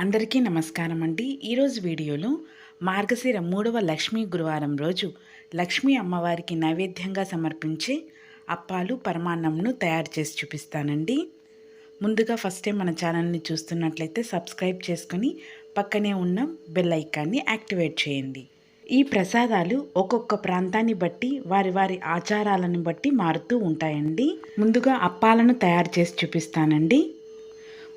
అందరికీ నమస్కారం అండి. ఈరోజు వీడియోలో మార్గశిర మూడవ లక్ష్మీ గురువారం రోజు లక్ష్మీ అమ్మవారికి నైవేద్యంగా సమర్పించే అప్పాలు పరమాన్నంను తయారు చేసి చూపిస్తానండి. ముందుగా ఫస్ట్ టైం మన ఛానల్ని చూస్తున్నట్లయితే సబ్స్క్రైబ్ చేసుకొని పక్కనే ఉన్న బెల్ ఐకాన్ని యాక్టివేట్ చేయండి. ఈ ప్రసాదాలు ఒక్కొక్క ప్రాంతాన్ని బట్టి వారి వారి ఆచారాలను బట్టి మారుతూ ఉంటాయండి. ముందుగా అప్పాలను తయారు చేసి చూపిస్తానండి.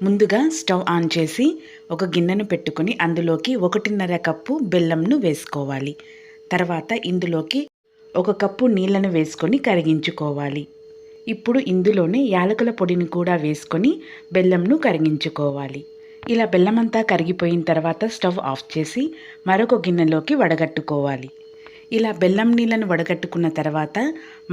ముందుగా స్టవ్ ఆన్ చేసి ఒక గిన్నెను పెట్టుకొని అందులోకి ఒకటిన్నర కప్పు బెల్లంను వేసుకోవాలి. తర్వాత ఇందులోకి ఒక కప్పు నీళ్ళను వేసుకొని కరిగించుకోవాలి. ఇప్పుడు ఇందులోనే యాలకుల పొడిని కూడా వేసుకొని బెల్లంను కరిగించుకోవాలి. ఇలా బెల్లమంతా కరిగిపోయిన తర్వాత స్టవ్ ఆఫ్ చేసి మరొక గిన్నెలోకి వడగట్టుకోవాలి. ఇలా బెల్లం నీళ్ళను వడగట్టుకున్న తర్వాత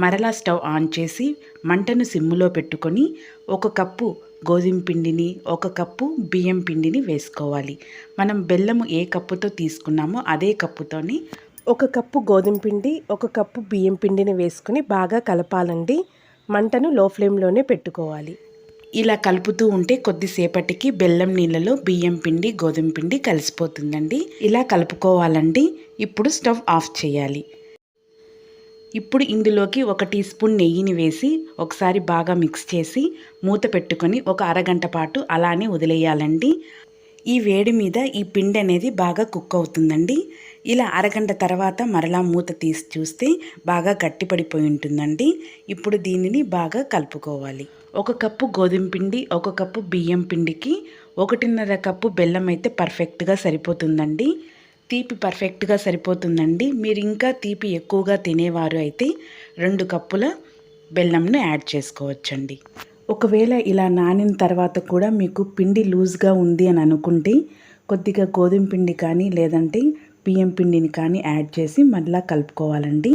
మరలా స్టవ్ ఆన్ చేసి మంటను సిమ్ములో పెట్టుకొని ఒక కప్పు గోధుమ పిండిని ఒక కప్పు బియ్యం పిండిని వేసుకోవాలి. మనం బెల్లము ఏ కప్పుతో తీసుకున్నామో అదే కప్పుతోని ఒక కప్పు గోధుమ పిండి ఒక కప్పు బియ్యం పిండిని వేసుకుని బాగా కలపాలండి. మంటను లో ఫ్లేమ్లోనే పెట్టుకోవాలి. ఇలా కలుపుతూ ఉంటే కొద్దిసేపటికి బెల్లం నీళ్ళలో బియ్యం పిండి గోధుమ పిండి కలిసిపోతుందండి. ఇలా కలుపుకోవాలండి. ఇప్పుడు స్టవ్ ఆఫ్ చేయాలి. ఇప్పుడు ఇందులోకి ఒక టీ స్పూన్ నెయ్యిని వేసి ఒకసారి బాగా మిక్స్ చేసి మూత పెట్టుకొని ఒక అరగంట పాటు అలానే వదిలేయాలండి. ఈ వేడి మీద ఈ పిండి అనేది బాగా కుక్ అవుతుందండి. ఇలా అరగంట తర్వాత మరలా మూత తీసి చూస్తే బాగా గట్టిపడిపోయి ఉంటుందండి. ఇప్పుడు దీనిని బాగా కలుపుకోవాలి. ఒక కప్పు గోధుమ పిండి ఒక కప్పు బియ్యం పిండికి ఒకటిన్నర కప్పు బెల్లం అయితే పర్ఫెక్ట్గా సరిపోతుందండి. తీపి పర్ఫెక్ట్గా సరిపోతుందండి. మీరు ఇంకా తీపి ఎక్కువగా తినేవారు అయితే రెండు కప్పుల బెల్లంను యాడ్ చేసుకోవచ్చండి. ఒకవేళ ఇలా నానిన తర్వాత కూడా మీకు పిండి లూజ్గా ఉంది అని అనుకుంటే కొద్దిగా గోధుమ పిండి కానీ లేదంటే బియ్యం పిండిని కానీ యాడ్ చేసి మళ్ళీ కలుపుకోవాలండి.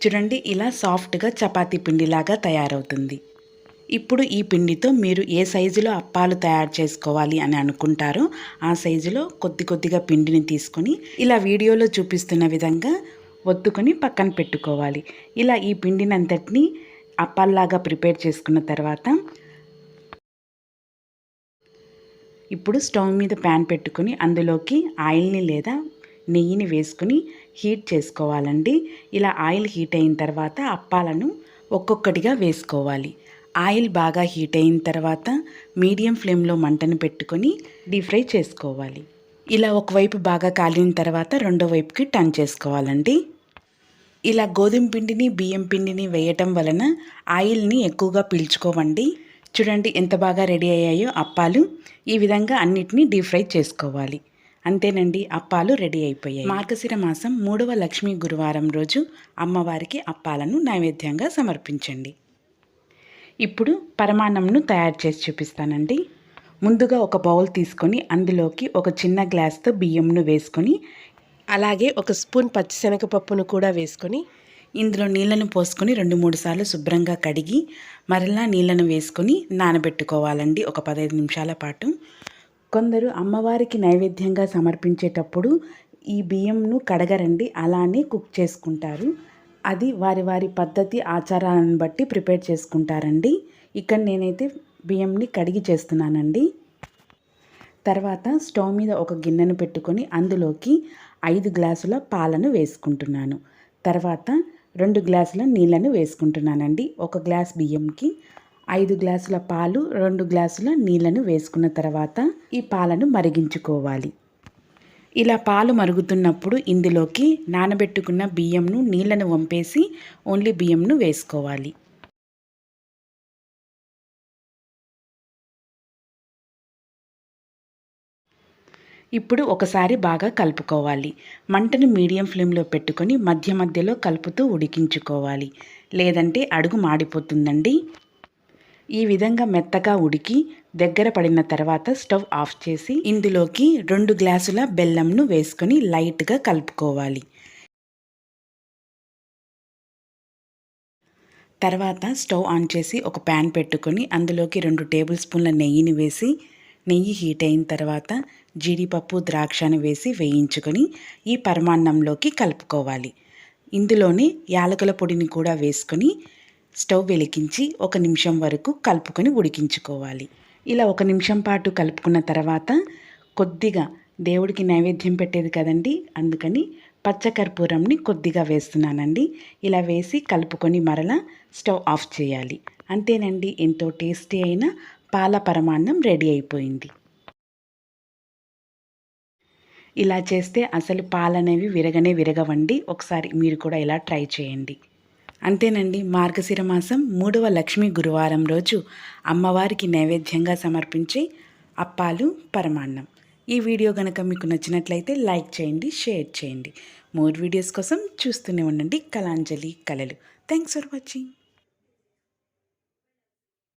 చూడండి ఇలా సాఫ్ట్గా చపాతీ పిండిలాగా తయారవుతుంది. ఇప్పుడు ఈ పిండితో మీరు ఏ సైజులో అప్పాలు తయారు చేసుకోవాలి అని అనుకుంటారో ఆ సైజులో కొద్ది కొద్దిగా పిండిని తీసుకొని ఇలా వీడియోలో చూపిస్తున్న విధంగా ఒత్తుకొని పక్కన పెట్టుకోవాలి. ఇలా ఈ పిండిని అంతటిని అప్పాల్లాగా ప్రిపేర్ చేసుకున్న తర్వాత ఇప్పుడు స్టవ్ మీద ప్యాన్ పెట్టుకుని అందులోకి ఆయిల్ని లేదా నెయ్యిని వేసుకుని హీట్ చేసుకోవాలండి. ఇలా ఆయిల్ హీట్ అయిన తర్వాత అప్పాలను ఒక్కొక్కటిగా వేసుకోవాలి. ఆయిల్ బాగా హీట్ అయిన తర్వాత మీడియం ఫ్లేమ్లో మంటను పెట్టుకొని డీప్ ఫ్రై చేసుకోవాలి. ఇలా ఒకవైపు బాగా కాలిన తర్వాత రెండో వైపుకి టర్న్ చేసుకోవాలండి. ఇలా గోధుమ పిండిని బియ్యం పిండిని వేయటం వలన ఆయిల్ని ఎక్కువగా పీల్చుకోవండి. చూడండి ఎంత బాగా రెడీ అయ్యాయో అప్పాలు. ఈ విధంగా అన్నిటినీ డీప్ ఫ్రై చేసుకోవాలి. అంతేనండి అప్పాలు రెడీ అయిపోయాయి. మార్గశిర మాసం మూడవ లక్ష్మీ గురువారం రోజు అమ్మవారికి అప్పాలను నైవేద్యంగా సమర్పించండి. ఇప్పుడు పరమాన్నంను తయారు చేసి చూపిస్తానండి. ముందుగా ఒక బౌల్ తీసుకొని అందులోకి ఒక చిన్న గ్లాస్తో బియ్యంను వేసుకొని అలాగే ఒక స్పూన్ పచ్చిశనగపప్పును కూడా వేసుకొని ఇందులో నీళ్ళను పోసుకొని రెండు మూడు సార్లు శుభ్రంగా కడిగి మరలా నీళ్ళను వేసుకొని నానబెట్టుకోవాలండి ఒక పదహైదు నిమిషాల పాటు. కొందరు అమ్మవారికి నైవేద్యంగా సమర్పించేటప్పుడు ఈ బియ్యంను కడగరండి అలానే కుక్ చేసుకుంటారు. అది వారి వారి పద్ధతి ఆచారాలను బట్టి ప్రిపేర్ చేసుకుంటారండి. ఇక్కడ నేనైతే బియ్యంని కడిగి చేస్తున్నానండి. తర్వాత స్టవ్ మీద ఒక గిన్నెను పెట్టుకొని అందులోకి ఐదు గ్లాసుల పాలను వేసుకుంటున్నాను. తర్వాత రెండు గ్లాసుల నీళ్ళను వేసుకుంటున్నానండి. ఒక గ్లాస్ బియ్యంకి ఐదు గ్లాసుల పాలు రెండు గ్లాసుల నీళ్ళను వేసుకున్న తర్వాత ఈ పాలను మరిగించుకోవాలి. ఇలా పాలు మరుగుతున్నప్పుడు ఇందులోకి నానబెట్టుకున్న బియ్యంను నీళ్ళను వంపేసి ఓన్లీ బియ్యంను వేసుకోవాలి. ఇప్పుడు ఒకసారి బాగా కలుపుకోవాలి. మంటను మీడియం ఫ్లేమ్లో పెట్టుకొని మధ్య మధ్యలో కలుపుతూ ఉడికించుకోవాలి. లేదంటే అడుగు మాడిపోతుందండి. ఈ విధంగా మెత్తగా ఉడికి దగ్గర పడిన తర్వాత స్టవ్ ఆఫ్ చేసి ఇందులోకి రెండు గ్లాసుల బెల్లంను వేసుకొని లైట్గా కలుపుకోవాలి. తర్వాత స్టవ్ ఆన్ చేసి ఒక ప్యాన్ పెట్టుకొని అందులోకి రెండు టేబుల్ స్పూన్ల నెయ్యిని వేసి నెయ్యి హీట్ అయిన తర్వాత జీడిపప్పు ద్రాక్షను వేసి వేయించుకొని ఈ పరమాన్నంలోకి కలుపుకోవాలి. ఇందులోనే యాలకుల పొడిని కూడా వేసుకొని స్టవ్ వెలిగించి ఒక నిమిషం వరకు కలుపుకొని ఉడికించుకోవాలి. ఇలా ఒక నిమిషం పాటు కలుపుకున్న తర్వాత కొద్దిగా దేవుడికి నైవేద్యం పెట్టేది కదండి అందుకని పచ్చకర్పూరంని కొద్దిగా వేస్తున్నానండి. ఇలా వేసి కలుపుకొని మరలా స్టవ్ ఆఫ్ చేయాలి. అంతేనండి ఎంతో టేస్టీ అయిన పాల పరమాన్నం రెడీ అయిపోయింది. ఇలా చేస్తే అసలు పాలనేవి విరగనే విరగవండి. ఒకసారి మీరు కూడా ఇలా ట్రై చేయండి. అంతేనండి. మార్గశిర మాసం మూడవ లక్ష్మీ గురువారం రోజు అమ్మవారికి నైవేద్యంగా సమర్పించే అప్పాలు పరమాన్నం. ఈ వీడియో కనుక మీకు నచ్చినట్లయితే లైక్ చేయండి షేర్ చేయండి. మోర్ వీడియోస్ కోసం చూస్తూనే ఉండండి. కళాంజలి కళలు. Thanks for watching.